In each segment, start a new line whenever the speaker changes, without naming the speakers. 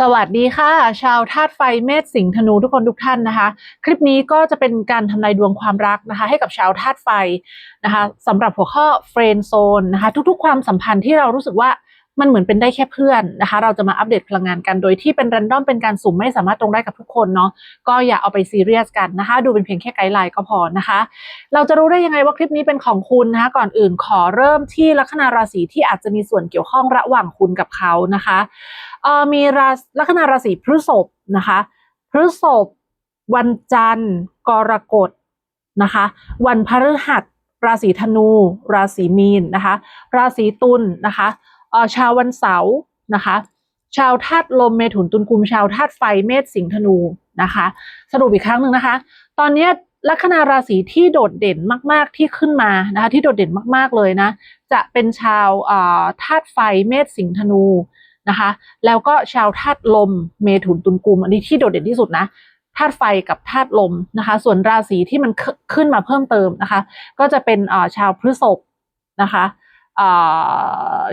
สวัสดีค่ะ ชาวธาตุไฟเมษสิงห์ธนูทุกคนทุกท่านนะคะ คลิปนี้ก็จะเป็นการทำนายดวงความรักนะคะ ให้กับชาวธาตุไฟนะคะสำหรับหัวข้อเฟรนโซนนะคะ ทุกๆ ความสัมพันธ์ที่เรารู้สึกว่า มันเหมือนเป็นได้แค่เพื่อนนะคะ เราจะมาอัปเดตพลังงานกันโดยที่เป็นรันดอมเป็นการสุ่มไม่สามารถตรงได้กับทุกคนเนาะก็อย่าเอาไปซีเรียสกันนะคะ ดูเป็นเพียงแค่ไกด์ไลน์ก็พอนะคะ เราจะรู้ได้ยังไงว่าคลิปนี้เป็นของคุณนะคะ ก่อนอื่นขอเริ่มที่ลัคนาราศีที่อาจจะมีส่วนเกี่ยวข้องระหว่างคุณกับเขานะคะเอ่อมีราลัคนาราศีพฤษภนะคะพฤษภวันจันทร์ กรกฎนะคะ วันพฤหัส ราศีธนู ราศีมีนนะคะ ราศีตุลนะคะ ชาววันเสาร์นะคะ ชาวธาตุลมเมถุนตุลกุม ชาวธาตุไฟเมษสิงห์ธนูนะคะ สรุปอีกครั้งหนึ่งนะคะ ตอนนี้ลัคนาราศีที่โดดเด่นมากๆที่ขึ้นมานะคะ ที่โดดเด่นมากๆเลยนะ จะเป็นชาวธาตุไฟเมษสิงห์ธนูนะคะ แล้วก็ชาวธาตุลมเมถุนตุลกุม อันนี้ที่โดดเด่นที่สุดนะธาตุไฟกับธาตุลมนะคะ ส่วนราศีที่มันขึ้นขึ้นมาเพิ่มเติมนะคะ ก็จะเป็นชาวพฤษภนะคะ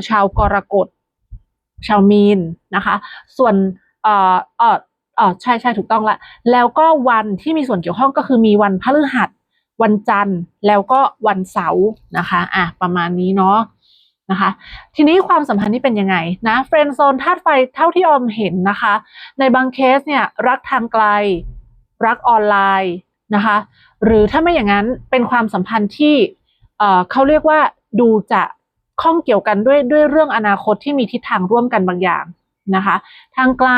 ชาวกรกฎชาวมีนนะคะ ส่วนเอ่อเอ่อเอ่อใช่ใช่ถูกต้องละ แล้วก็วันที่มีส่วนเกี่ยวข้องก็คือมีวันพฤหัส วันจันทร์ แล้วก็วันเสาร์นะคะ อะประมาณนี้เนาะนะคะ ทีนี้ความสัมพันธ์นี่เป็นยังไงนะเฟรนด์โซนธาตุไฟเท่าที่ออมเห็นนะคะ ในบางเคสเนี่ยรักทางไกล รักออนไลน์นะคะ หรือถ้าไม่อย่างนั้นเป็นความสัมพันธ์ที่เอ่อเขาเรียกว่าดูจะ ข้องเกี่ยวกันด้วยด้วยเรื่องอนาคตที่มีทิศทางร่วมกันบางอย่างนะคะทางไกล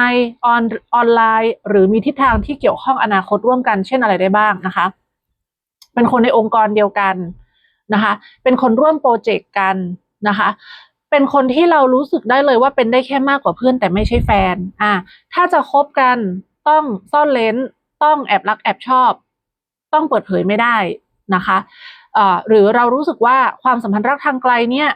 ออนออนไลน์ หรือมีทิศทางที่เกี่ยวข้องอนาคตร่วมกัน เช่นอะไรได้บ้างนะคะ เป็นคนในองค์กรเดียวกันนะคะ เป็นคนร่วมโปรเจกต์กันนะคะ เป็นคนที่เรารู้สึกได้เลยว่าเป็นได้แค่มากกว่าเพื่อนแต่ไม่ใช่แฟนอ่าถ้าจะคบกันต้องซ่อนเลนต้องแอบรักแอบชอบ ต้องเปิดเผยไม่ได้นะคะเอ่อหรือเรารู้สึกว่าความสัมพันธ์รักทางไกลเนี่ย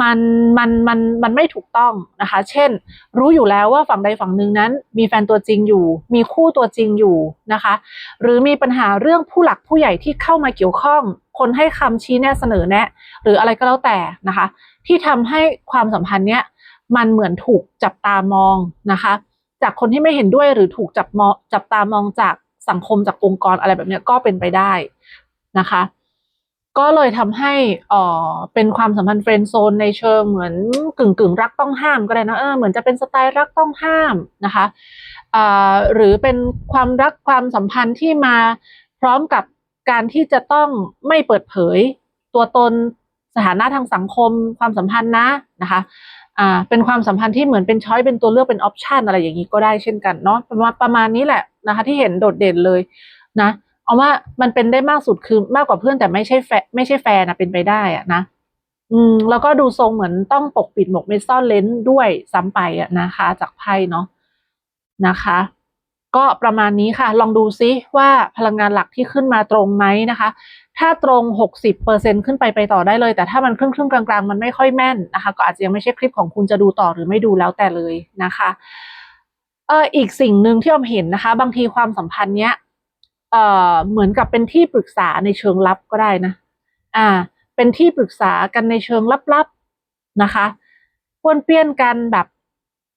มันมันมันมันไม่ถูกต้องนะคะ เช่น รู้อยู่แล้วว่าฝั่งใดฝั่งหนึ่งนั้น มีแฟนตัวจริงอยู่ มีคู่ตัวจริงอยู่นะคะ หรือมีปัญหาเรื่องผู้หลักผู้ใหญ่ที่เข้ามาเกี่ยวข้อง คนให้คำชี้แนะเสนอแนะ หรืออะไรก็แล้วแต่นะคะ ที่ทำให้ความสัมพันธ์เนี้ยมันเหมือนถูกจับตามองนะคะ จากคนที่ไม่เห็นด้วยหรือถูกจับมองจับตามองจากสังคมจากองค์กรอะไรแบบเนี้ยก็เป็นไปได้นะคะ ก็เลยทำให้อ่อเป็นความสัมพันธ์เฟรนด์โซนในเชิงเหมือนกึ่งกึ่งรักต้องห้ามก็ได้นะเออเหมือนจะเป็นสไตล์รักต้องห้ามนะคะอ่าหรือเป็นความรักความสัมพันธ์ที่มาพร้อมกับการที่จะต้องไม่เปิดเผยตัวตนสถานะทางสังคมความสัมพันธ์นะนะคะอ่าเป็นความสัมพันธ์ที่เหมือนเป็นช้อยเป็นตัวเลือกเป็นออปชันอะไรอย่างนี้ก็ได้เช่นกันเนาะประมาณประมาณนี้แหละนะคะที่เห็นโดดเด่นเลยนะ เอาว่ามันเป็นได้มากสุดคือมากกว่าเพื่อนแต่ไม่ใช่แฟไม่ใช่แฟนนะเป็นไปได้อะนะอืมแล้วก็ดูทรงเหมือนต้องปกปิดหมกเม็ดซ่อนเลนด้วยซ้ำไปอะนะคะ จากไพ่เนาะนะคะ ก็ประมาณนี้ค่ะ ลองดูซิว่าพลังงานหลักที่ขึ้นมาตรงไหมนะคะ ถ้าตรง 60%ขึ้นไปไปต่อได้เลย แต่ถ้ามันครึ่งครึ่งกลางๆ มันไม่ค่อยแม่นนะคะ ก็อาจจะยังไม่ใช่คลิปของคุณจะดูต่อหรือไม่ดูแล้วแต่เลยนะคะเอออีกสิ่งหนึ่งที่อมเห็นนะคะ บางทีความสัมพันธ์เนี้ย เอ่อเหมือนกับเป็นที่ปรึกษาในเชิงลับก็ได้นะ อ่า เป็นที่ปรึกษากันในเชิงลับๆนะคะป้วนเปี้ยนกันแบบ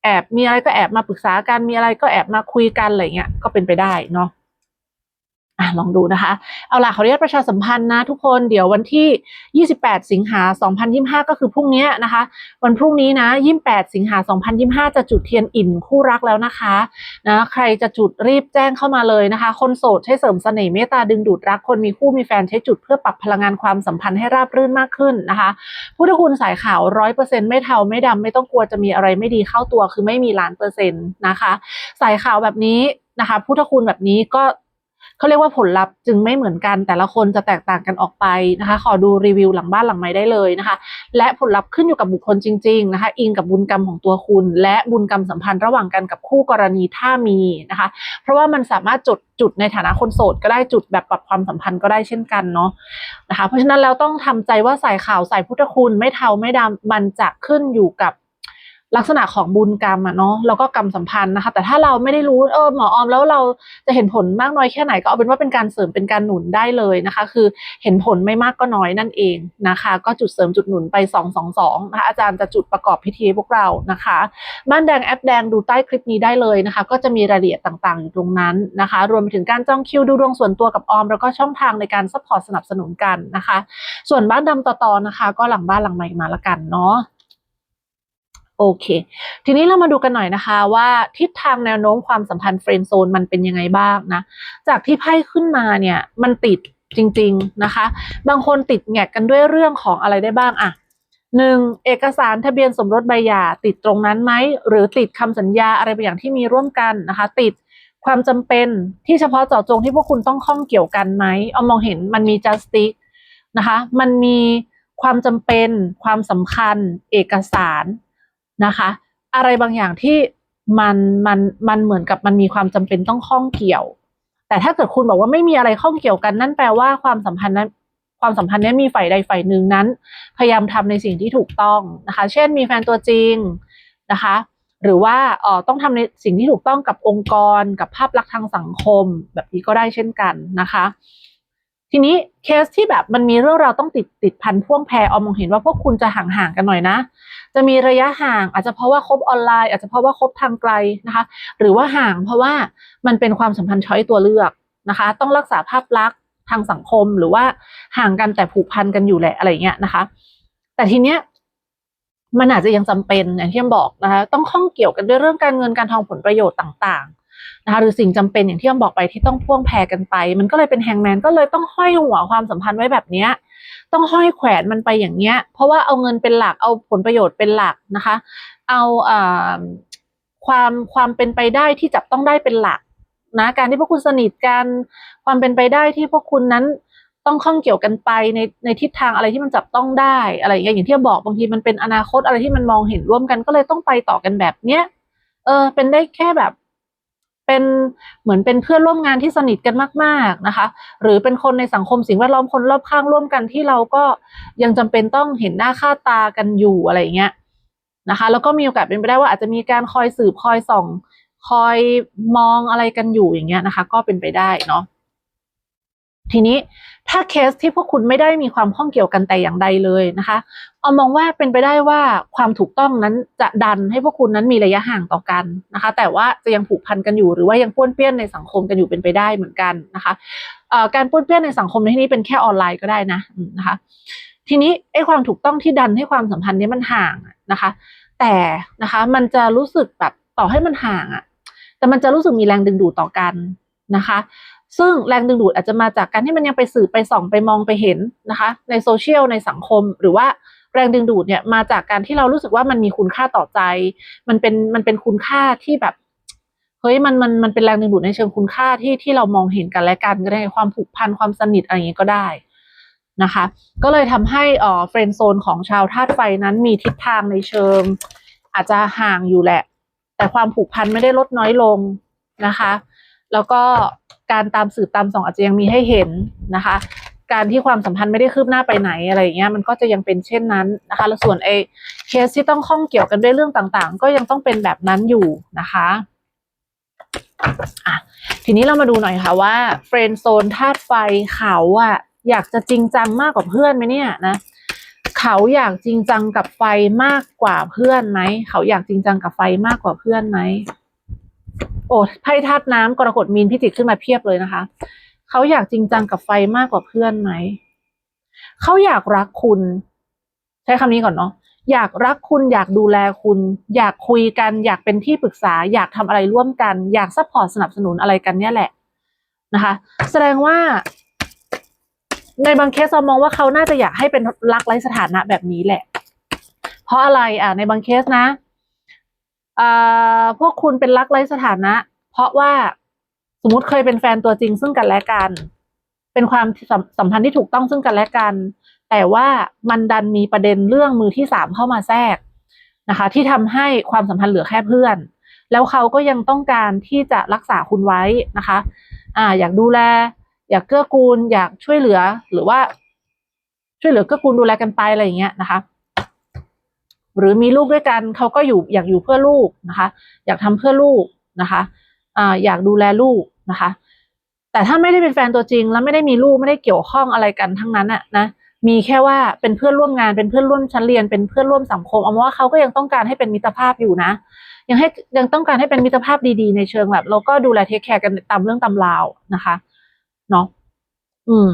แอบมีอะไรก็แอบมาปรึกษากันมีอะไรก็แอบมาคุยกันอะไรเงี้ยก็เป็นไปได้เนาะ อะลองดูนะคะ เอาล่ะขออนุญาตประชาสัมพันธ์นะทุกคนเดี๋ยววันที่ 28 สิงหา 2025 ก็คือพรุ่งนี้นะคะ วันพรุ่งนี้นะ 28 สิงหา 2025 จะจุดเทียนอิ่นคู่รักแล้วนะคะนะใครจะจุดรีบแจ้งเข้ามาเลยนะคะ คนโสดใช้เสริมเสน่ห์เมตตาดึงดูดรักคนมีคู่มีแฟนใช้จุดเพื่อปรับพลังงานความสัมพันธ์ให้ราบรื่นมากขึ้นนะคะพุทธคุณสายขาวร้อยเปอร์เซ็นต์ไม่เทาไม่ดำไม่ต้องกลัวจะมีอะไรไม่ดีเข้าตัวคือไม่มีล้านเปอร์เซ็นต์นะคะ สายขาวแบบนี้นะคะพุทธคุณแบบนี้ก็ เขาเรียกว่าผลลัพธ์จึงไม่เหมือนกัน แต่ละคนจะแตกต่างกันออกไปนะคะ ขอดูรีวิวหลังบ้านหลังไม้ได้เลยนะคะ และผลลัพธ์ขึ้นอยู่กับบุคคลจริง ๆ นะคะ อิงกับบุญกรรมของตัวคุณ และบุญกรรมสัมพันธ์ระหว่างกันกับคู่กรณีถ้ามีนะคะ เพราะว่ามันสามารถจุดจุดในฐานะคนโสดก็ได้จุดแบบปรับความสัมพันธ์ก็ได้เช่นกันเนาะนะคะ เพราะฉะนั้นเราต้องทำใจว่าสายข่าวสายพุทธคุณไม่เทาไม่ดำมันจะขึ้นอยู่กับ ลักษณะของบุญกรรมอะเนาะแล้วก็กรรมสัมพันธ์นะคะ แต่ถ้าเราไม่ได้รู้เออหมอออมแล้วเราจะเห็นผลมากน้อยแค่ไหนก็เอาเป็นว่าเป็นการเสริมเป็นการหนุนได้เลยนะคะ คือเห็นผลไม่มากก็น้อยนั่นเองนะคะ ก็จุดเสริมจุดหนุนไป 2 2 2นะคะอาจารย์จะจุดประกอบพิธีพวกเรานะคะ บ้านแดงแอปแดงดูใต้คลิปนี้ได้เลยนะคะ ก็จะมีรายละเอียดต่างๆอยู่ตรงนั้นนะคะ รวมไปถึงการจองคิวดูดวงส่วนตัวกับออม แล้วก็ช่องทางในการซัพพอร์ตสนับสนุนกันนะคะ ส่วนบ้านดำต่อๆนะคะ ก็หลังบ้านหลังใหม่มาละกันเนาะ โอเค ทีนี้เรามาดูกันหน่อยนะคะว่าทิศทางแนวโน้มความสัมพันธ์เฟรนด์โซนมันเป็นยังไงบ้างนะ จากที่ไพ่ขึ้นมาเนี่ยมันติดจริง ๆนะคะ บางคนติดแงกกันด้วยเรื่องของอะไรได้บ้างอะหนึ่งเอกสารทะเบียนสมรสใบหย่าติดตรงนั้นไหมหรือติดคำสัญญาอะไรบางอย่างที่มีร่วมกันนะคะ ติดความจำเป็นที่เฉพาะเจาะจงที่พวกคุณต้องข้องเกี่ยวกันไหมเอามองเห็นมันมี justice นะคะ มันมีความจำเป็นความสำคัญเอกสาร นะคะ อะไรบางอย่างที่มันมันมันเหมือนกับมันมีความจำเป็นต้องข้องเกี่ยว แต่ถ้าเกิดคุณบอกว่าไม่มีอะไรข้องเกี่ยวกันนั่นแปลว่าความสัมพันธ์นั้นความสัมพันธ์นี้มีฝ่ายใดฝ่ายหนึ่งนั้น พยายามทำในสิ่งที่ถูกต้องนะคะ เช่นมีแฟนตัวจริงนะคะ หรือว่าเอ่อต้องทำในสิ่งที่ถูกต้องกับองค์กร กับภาพลักษณ์ทางสังคม แบบนี้ก็ได้เช่นกันนะคะ ทีนี้เคสที่แบบมันมีเรื่องราวต้องติดติดพันพ่วงแพรเอามองเห็นว่าพวกคุณจะห่างๆกันหน่อยนะ จะมีระยะห่าง อาจจะเพราะว่าคบออนไลน์ อาจจะเพราะว่าคบทางไกลนะคะ หรือว่าห่างเพราะว่ามันเป็นความสัมพันธ์ช้อยตัวเลือกนะคะ ต้องรักษาภาพลักษณ์ทางสังคมหรือว่าห่างกันแต่ผูกพันกันอยู่แหละอะไรเงี้ยนะคะ แต่ทีเนี้ยมันอาจจะยังจำเป็นอย่างที่ยมบอกนะคะ ต้องข้องเกี่ยวกันด้วยเรื่องการเงินการทองผลประโยชน์ต่างๆ นะคะหรือสิ่งจำเป็นอย่างที่ยมบอกไปที่ต้องพ่วงแพรกันไป มันก็เลยเป็นแฮงแมนก็เลยต้องห้อยหัวความสัมพันธ์ไว้แบบเนี้ยต้องห้อยแขวนมันไปอย่างเงี้ย เพราะว่าเอาเงินเป็นหลักเอาผลประโยชน์เป็นหลักนะคะ เอาอ่าความความเป็นไปได้ที่จับต้องได้เป็นหลักนะการที่พวกคุณสนิทกันความเป็นไปได้ที่พวกคุณนั้นต้องข้องเกี่ยวกันไปในในทิศทางอะไรที่มันจับต้องได้อะไรอย่างเงี้ยอย่างที่บอกบางทีมันเป็นอนาคตอะไรที่มันมองเห็นร่วมกันก็เลยต้องไปต่อกันแบบเนี้ยเออเป็นได้แค่แบบ เป็นเหมือนเป็นเพื่อนร่วมงานที่สนิทกันมาก ๆนะคะ หรือเป็นคนในสังคมสิ่งแวดล้อมคนรอบข้างร่วมกันที่เราก็ยังจำเป็นต้องเห็นหน้าค่าตากันอยู่อะไรเงี้ยนะคะแล้วก็มีโอกาสเป็นไปได้ว่าอาจจะมีการคอยสืบคอยส่อง คอยมองอะไรกันอยู่อย่างเงี้ยนะคะ ก็เป็นไปได้เนาะทีนี้ ถ้าเคสที่พวกคุณไม่ได้มีความข้องเกี่ยวกันแต่อย่างใดเลยนะคะเอามองว่าเป็นไปได้ว่าความถูกต้องนั้นจะดันให้พวกคุณนั้นมีระยะห่างต่อกันนะคะ แต่ว่าจะยังผูกพันกันอยู่หรือว่ายังป้วนเปี้ยนในสังคมกันอยู่เป็นไปได้เหมือนกันนะคะการป้วนเปี้ยนในสังคมในที่นี้เป็นแค่ออนไลน์ก็ได้นะนะคะ ทีนี้ไอ้ความถูกต้องที่ดันให้ความสัมพันธ์นี้มันห่างนะคะ แต่นะคะมันจะรู้สึกแบบต่อให้มันห่างอะแต่มันจะรู้สึกมีแรงดึงดูดต่อกันนะคะ ซึ่งแรงดึงดูดอาจจะมาจากการที่มันยังไปสืบไปส่องไปมองไปเห็นนะคะ ในโซเชียลในสังคม หรือว่าแรงดึงดูดเนี่ยมาจากการที่เรารู้สึกว่ามันมีคุณค่าต่อใจ มันเป็นมันเป็นคุณค่าที่แบบเฮ้ยมันมันมันเป็นแรงดึงดูดในเชิงคุณค่าที่ที่เรามองเห็นกันและกันก็ได้ความผูกพันความสนิทอะไรอย่างนี้ก็ได้นะคะ ก็เลยทำให้อ่อเฟรนโซนของชาวธาตุไฟนั้นมีทิศทางในเชิง อาจจะห่างอยู่แหละ แต่ความผูกพันไม่ได้ลดน้อยลงนะคะ แล้วก็การตามสืบตามส่องอาจจะยังมีให้เห็นนะคะ การที่ความสัมพันธ์ไม่ได้คืบหน้าไปไหนอะไรอย่างเงี้ยมันก็จะยังเป็นเช่นนั้นนะคะแล้วส่วนไอ้เคสที่ต้องข้องเกี่ยวกันด้วยเรื่องต่างๆ ก็ยังต้องเป็นแบบนั้นอยู่นะคะอะทีนี้เรามาดูหน่อยค่ะว่าเฟรนด์โซนธาตุไฟเขาอะอยากจะจริงจังมากกว่าเพื่อนไหมเนี่ยนะเขาอยากจริงจังกับไฟมากกว่าเพื่อนไหมเขาอยากจริงจังกับไฟมากกว่าเพื่อนไหม โอ้ไพ่ธาตุน้ำกรกฎมีนพิจิกขึ้นมาเพียบเลยนะคะ เขาอยากจริงจังกับไฟมากกว่าเพื่อนไหม เขาอยากรักคุณ ใช้คำนี้ก่อนเนาะอยากรักคุณอยากดูแลคุณ อยากคุยกัน อยากเป็นที่ปรึกษา อยากทำอะไรร่วมกัน อยากซัพพอร์ตสนับสนุนอะไรกันเนี่ยแหละนะคะ แสดงว่า ในบางเคสเรามองว่าเขาน่าจะอยากให้เป็นรักไร้สถานะแบบนี้แหละ เพราะอะไรอะในบางเคสนะ พวกคุณเป็นรักไร้สถานะ เพราะว่าสมมติเคยเป็นแฟนตัวจริงซึ่งกันและกัน เป็นความสัมพันธ์ที่ถูกต้องซึ่งกันและกัน แต่ว่ามันดันมีประเด็นเรื่องมือที่สามเข้ามาแทรกนะคะ ที่ทำให้ความสัมพันธ์เหลือแค่เพื่อน แล้วเขาก็ยังต้องการที่จะรักษาคุณไว้นะคะอ่าอยากดูแล อยากเกื้อกูล อยากช่วยเหลือหรือว่า ช่วยเหลือเกื้อกูลดูแลกันไปอะไรอย่างเงี้ยนะคะ หรือมีลูกด้วยกันเขาก็อยู่อยากอยู่เพื่อลูกนะคะ อยากทำเพื่อลูกนะคะอยากดูแลลูกนะคะ แต่ถ้าไม่ได้เป็นแฟนตัวจริง แล้วไม่ได้มีลูกไม่ได้เกี่ยวข้องอะไรกันทั้งนั้นอะนะมีแค่ว่าเป็นเพื่อนร่วมงานเป็นเพื่อนร่วมชั้นเรียนเป็นเพื่อนร่วมสังคมเอามาว่าเขาก็ยังต้องการให้เป็นมิตรภาพอยู่นะ ยังให้ยังต้องการให้เป็นมิตรภาพดีๆ ในเชิงแบบเราก็ดูแลเทคแคร์กันตามเรื่องตำราวนะคะเนาะอืม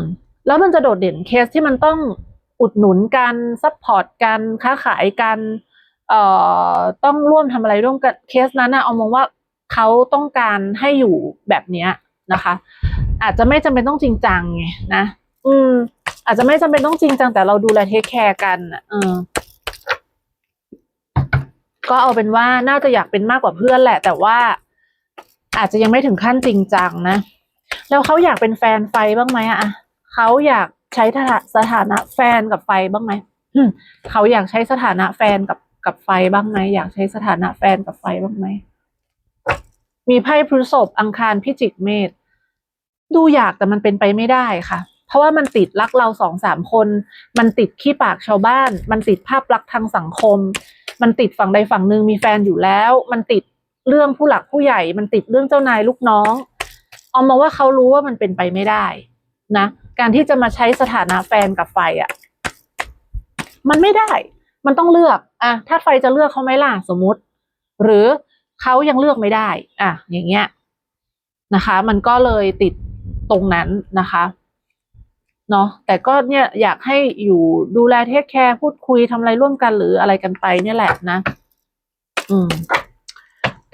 แล้วมันจะโดดเด่นเคสที่มันต้อง อุดหนุนกันซัพพอร์ตกันค้าขายกันเอ่อต้องร่วมทำอะไรร่วมกันเคสนั้นนะเอามองว่าเขาต้องการให้อยู่แบบเนี้ยนะคะ อาจจะไม่จำเป็นต้องจริงจังไงนะอืม อาจจะไม่จำเป็นต้องจริงจังแต่เราดูแลเทคแคร์กันน่ะเออก็เอาเป็นว่าน่าจะอยากเป็นมากกว่าเพื่อนแหละ แต่ว่าอาจจะยังไม่ถึงขั้นจริงจังนะ แล้วเขาอยากเป็นแฟนไฟบ้างไหมอะเขาอยาก ใช้สถานะแฟนกับไฟบ้างไหมอืมเขาอยากใช้สถานะแฟนกับกับไฟบ้างไหมอยากใช้สถานะแฟนกับไฟบ้างไหมมีไพ่พฤษภอังคารพิจิกเมษดูอยากแต่มันเป็นไปไม่ได้ค่ะ เพราะว่ามันติดรักเราสองสามคน มันติดขี้ปากชาวบ้าน มันติดภาพลักษณ์ทางสังคม มันติดฝั่งใดฝั่งหนึ่งมีแฟนอยู่แล้ว มันติดเรื่องผู้หลักผู้ใหญ่ มันติดเรื่องเจ้านายลูกน้อง เอามาว่าเขารู้ว่ามันเป็นไปไม่ได้ นะการที่จะมาใช้สถานะแฟนกับไฟอะ่ะ มันไม่ได้ มันต้องเลือกอะถ้าไฟจะเลือกเขาไหมล่ะสมมติ หรือเขายังเลือกไม่ได้ อะ อย่างเงี้ยนะคะ มันก็เลยติดตรงนั้นนะคะเนาะแต่ก็เนี่ยอยากให้อยู่ดูแลเทคแคร์พูดคุยทำอะไรร่วมกันหรืออะไรกันไปเนี่ยแหละนะ อืม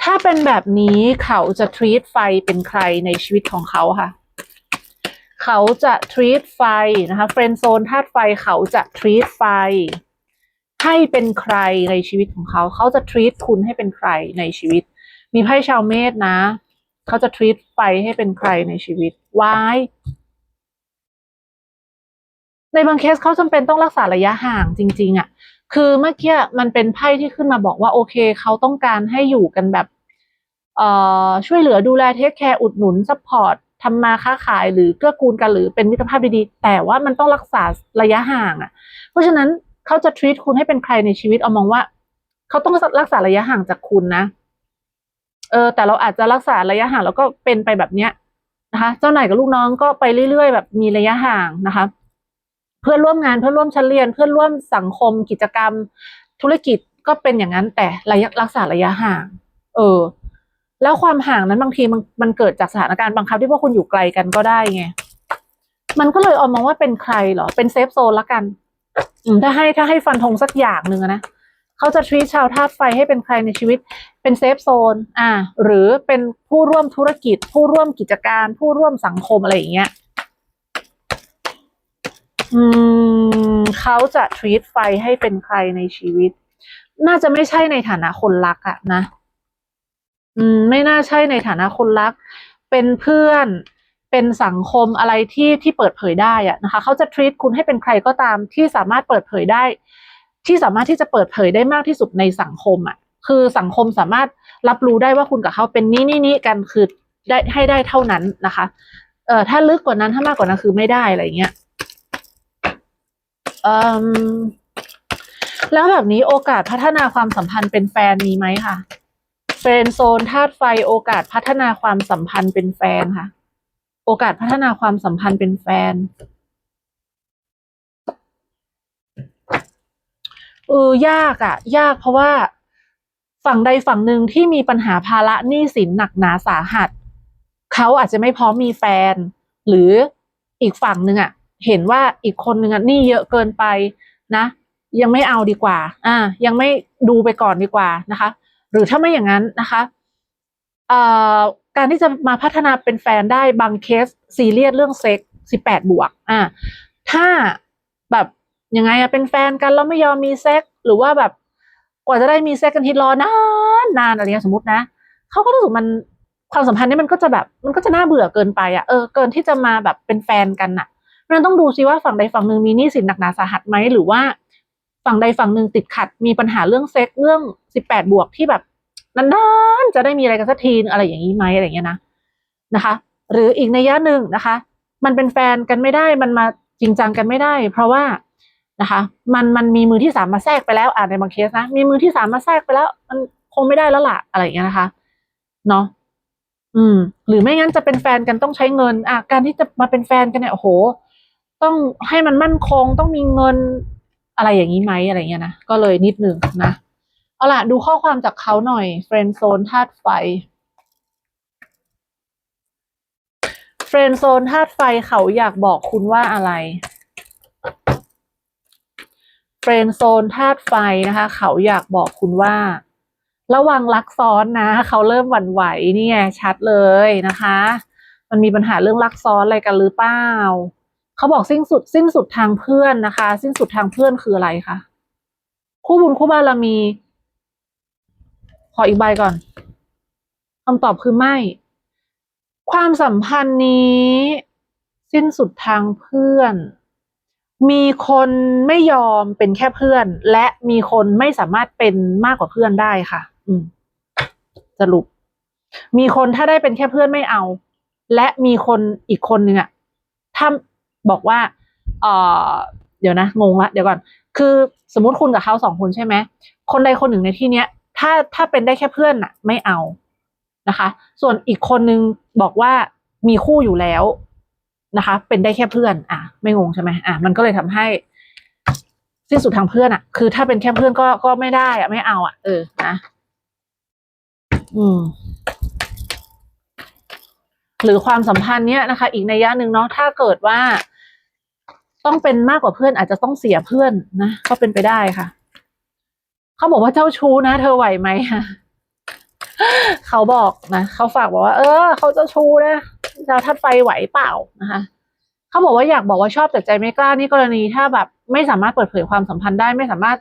ถ้าเป็นแบบนี้เขาจะ treat ไฟเป็นใครในชีวิตของเขาค่ะ เขาจะ treat ไฟนะคะเฟรนโซนธาตุไฟเขาจะ treat ไฟ ให้เป็นใครในชีวิตของเขา เขาจะ treat คุณให้เป็นใครในชีวิต มีไพ่ชาวเมษนะ เขาจะ treat ไฟให้เป็นใครในชีวิตวายในบางเคสเขาจำเป็นต้องรักษาระยะห่างจริง ๆอะ่ะ คือเมื่อกี้มันเป็นไพ่ที่ขึ้นมาบอกว่าโอเค เขาต้องการให้อยู่กันแบบเอ่อช่วยเหลือดูแลเทคแคร์อุดหนุนซัพพอร์ต ทำมาค้าขายหรือเกื้อกูลกันหรือเป็นมิตรภาพดีๆ แต่ว่ามันต้องรักษาระยะห่างอะ่ะ เพราะฉะนั้นเขาจะ treat คุณให้เป็นใครในชีวิตเอามองว่า เขาต้องรักษาระยะห่างจากคุณนะ เออ แต่เราอาจจะรักษาระยะห่างแล้วก็เป็นไปแบบเนี้ยนะคะเจ้านายกับลูกน้องก็ไปเรื่อยๆ แบบมีระยะห่างนะคะ เพื่อนร่วมงานเพื่อนร่วมชั้นเรียน เพื่อนร่วมสังคมกิจกรรม ธุรกิจก็เป็นอย่างนั้นแต่ระยะรักษาระยะห่าง เออ แล้วความห่างนั้นบางทีมันมันเกิดจากสถานการณ์บังคับที่พวกคุณอยู่ไกลกันก็ได้ไง มันก็เลยออกมองว่าเป็นใครเหรอ เป็นเซฟโซนละกัน อืมถ้าให้ถ้าให้ฟันธงสักอย่างหนึ่งนะเขาจะทรีชาวธาตุไฟให้เป็นใครในชีวิต เป็นเซฟโซน อ่า หรือเป็นผู้ร่วมธุรกิจ ผู้ร่วมกิจการ ผู้ร่วมสังคมอะไรอย่างเงี้ย อืมเขาจะ treat ไฟให้เป็นใครในชีวิต น่าจะไม่ใช่ในฐานะคนรักอะนะ อืมไม่น่าใช่ในฐานะคนรัก เป็นเพื่อนเป็นสังคมอะไรที่ที่เปิดเผยได้อะนะคะเขาจะ treat คุณให้เป็นใครก็ตามที่สามารถเปิดเผยได้ ที่สามารถที่จะเปิดเผยได้มากที่สุดในสังคมอะคือสังคมสามารถรับรู้ได้ว่าคุณกับเขาเป็นนี้นี่นี่กันคือได้ให้ได้เท่านั้นนะคะ เอ่อถ้าลึกกว่านั้นถ้ามากกว่านั้นคือไม่ได้อะไรเงี้ยเอ่มแล้วแบบนี้โอกาสพัฒนาความสัมพันธ์เป็นแฟนมีไหมค่ะ เฟรนโซนธาตุไฟโอกาสพัฒนาความสัมพันธ์เป็นแฟนค่ะ โอกาสพัฒนาความสัมพันธ์เป็นแฟนเออยากอะยากเพราะว่าฝั่งใดฝั่งหนึ่งที่มีปัญหาภาระหนี้สินหนักหนาสาหัสเขาอาจจะไม่พร้อมมีแฟน หรืออีกฝั่งหนึ่งอะเห็นว่าอีกคนหนึ่งอะหนี้เยอะเกินไปนะ ยังไม่เอาดีกว่า อ่า ยังไม่ดูไปก่อนดีกว่านะคะ หรือถ้าไม่อย่างนั้นนะคะการที่จะมาพัฒนาเป็นแฟนได้บางเคสซีเรียสเรื่องเซ็กสิบแปดบวกอ่าถ้าแบบยังไงอะเป็นแฟนกันแล้วไม่ยอมมีเซ็กหรือว่าแบบกว่าจะได้มีเซ็กกันทีรอนานนานอะไรเงี้ยสมมตินะเขาก็รู้สึกมันความสัมพันธ์นี้มันก็จะแบบมันก็จะน่าเบื่อเกินไปอะเออเกินที่จะมาแบบเป็นแฟนกันอะมันต้องดูซิว่าฝั่งใดฝั่งหนึ่งมีหนี้สินหนักหนาสาหัสไหมหรือว่า ฝั่งใดฝั่งหนึ่งติดขัด มีปัญหาเรื่องเซ็กเรื่องสิบแปดบวกที่แบบนานๆจะได้มีอะไรกันสักทีอะไรอย่างนี้ไหมอะไรอย่างเงี้ยนะนะคะ หรืออีกในยะหนึ่งนะคะ มันเป็นแฟนกันไม่ได้มันมาจริงจังกันไม่ได้ เพราะว่านะคะ มันมันมีมือที่สามมาแทรกไปแล้วอ่าในบางเคสนะมีมือที่สามมาแทรกไปแล้ว มันคงไม่ได้แล้วล่ะอะไรอย่างเงี้ยนะคะเนาะอืม หรือไม่งั้นจะเป็นแฟนกันต้องใช้เงิน อะการที่จะมาเป็นแฟนกันเนี่ยโอ้โห ต้องให้มันมั่นคงต้องมีเงิน อะไรอย่างนี้ไหมอะไรเงี้ยนะ ก็เลยนิดหนึ่งนะ เอาล่ะ ดูข้อความจากเขาหน่อยเฟรนโซนธาตุไฟเฟรนโซนธาตุไฟเขาอยากบอกคุณว่าอะไรเฟรนโซนธาตุไฟนะคะ เขาอยากบอกคุณว่า ระวังรักซ้อนนะ เขาเริ่มหวั่นไหวนี่ไงชัดเลยนะคะ มันมีปัญหาเรื่องรักซ้อนอะไรกันหรือเปล่า เขาบอกสิ้นสุด สิ้นสุดทางเพื่อนนะคะ สิ้นสุดทางเพื่อนคืออะไรคะคู่บุญคู่บารมี ขออีกใบก่อนคำตอบคือไม่ ความสัมพันธ์นี้ สิ้นสุดทางเพื่อน มีคนไม่ยอมเป็นแค่เพื่อน และมีคนไม่สามารถเป็นมากกว่าเพื่อนได้ค่ะ อืมสรุป มีคนถ้าได้เป็นแค่เพื่อนไม่เอา และมีคนอีกคนนึงอะถ้า บอกว่าเออเดี๋ยวนะงงละเดี๋ยวก่อน คือสมมติคุณกับเขาสองคนใช่ไหมคนใดคนหนึ่งในที่เนี้ย ถ้าถ้าเป็นได้แค่เพื่อนน่ะ ไม่เอานะคะ ส่วนอีกคนนึงบอกว่ามีคู่อยู่แล้วนะคะ เป็นได้แค่เพื่อน อะ ไม่งงใช่ไหมอะมันก็เลยทำให้สิ้นสุดทางเพื่อนอะ คือถ้าเป็นแค่เพื่อนก็ก็ไม่ได้อะ ไม่เอาอะ เออ นะ อืม หรือความสัมพันธ์เนี้ยนะคะ อีกในยยะหนึ่งเนาะ ถ้าเกิดว่า ต้องเป็นมากกว่าเพื่อนอาจจะต้องเสียเพื่อนนะก็เป็นไปได้ค่ะ เขาบอกว่าเจ้าชู้นะ เธอไหวไหมเขาบอกนะเขาฝากบอกว่า เออ เขาเจ้าชู้นะดาวทัดไฟไหวเปล่านะคะเขาบอกว่าอยากบอกว่าชอบแต่ใจไม่กล้านี่กรณีถ้าแบบไม่สามารถเปิดเผยความสัมพันธ์ได้ไม่สามารถ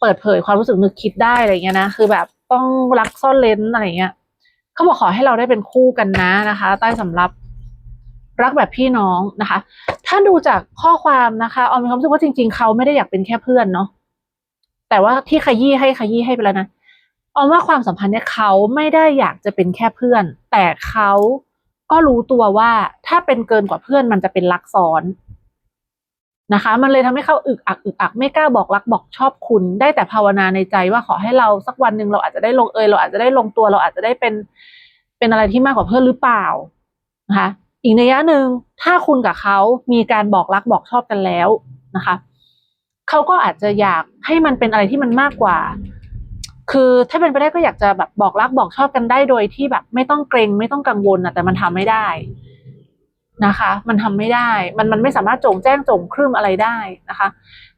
เปิดเผยความรู้สึกนึกคิดได้อะไรเงี้ยนะคือแบบต้องรักซ่อนเลนอะไรเงี้ยเขาบอกขอให้เราได้เป็นคู่กันนะนะคะ ใต้สำรับ รักแบบพี่น้องนะคะ ถ้าดูจากข้อความนะคะออมมีความรู้สึกว่าจริง ๆ เขาไม่ได้อยากเป็นแค่เพื่อนเนาะแต่ว่าที่ขยี้ให้ขยี้ให้ไปแล้วนะออมว่าความสัมพันธ์เนี่ยเขาไม่ได้อยากจะเป็นแค่เพื่อน แต่เขาก็รู้ตัวว่าถ้าเป็นเกินกว่าเพื่อนมันจะเป็นรักซ้อนนะคะ มันเลยทำให้เขาอึกอักอึกอักไม่กล้าบอกรักบอกชอบคุณ ได้แต่ภาวนาในใจว่าขอให้เราสักวันหนึ่งเราอาจจะได้ลงเอยเราอาจจะได้ลงตัวเราอาจจะได้เป็นเป็นอะไรที่มากกว่าเพื่อนหรือเปล่านะคะ อีกในยะหนึ่งถ้าคุณกับเขามีการบอกรักบอกชอบกันแล้วนะคะเขาก็อาจจะอยากให้มันเป็นอะไรที่มันมากกว่า คือถ้าเป็นไปได้ก็อยากจะแบบบอกรักบอกชอบกันได้โดยที่แบบไม่ต้องเกรงไม่ต้องกังวลนะแต่มันทำไม่ได้นะคะ มันทำไม่ได้ มันมันไม่สามารถจงแจ้งจงครึ่มอะไรได้นะคะ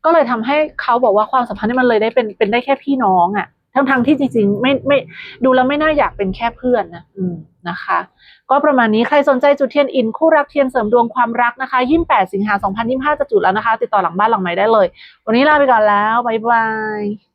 ก็เลยทำให้เขาบอกว่าความสัมพันธ์นี่มันเลยได้เป็นเป็นได้แค่พี่น้องอะ่ะทั้งทงที่จริงๆ ไม่ไม่ดูแล้วไม่น่าอยากเป็นแค่เพื่อนนะอืมนะคะ ก็ประมาณนี้ใครสนใจจุดเทียนอินคู่รักเทียนเสริมดวงความรักนะคะยี่สิงหาสองพันยี่ห้าจะจุดแล้วนะคะ ติดต่อหลังบ้านหลังใหม่ได้เลย วันนี้ลาไปก่อนแล้วบ๊ายบาย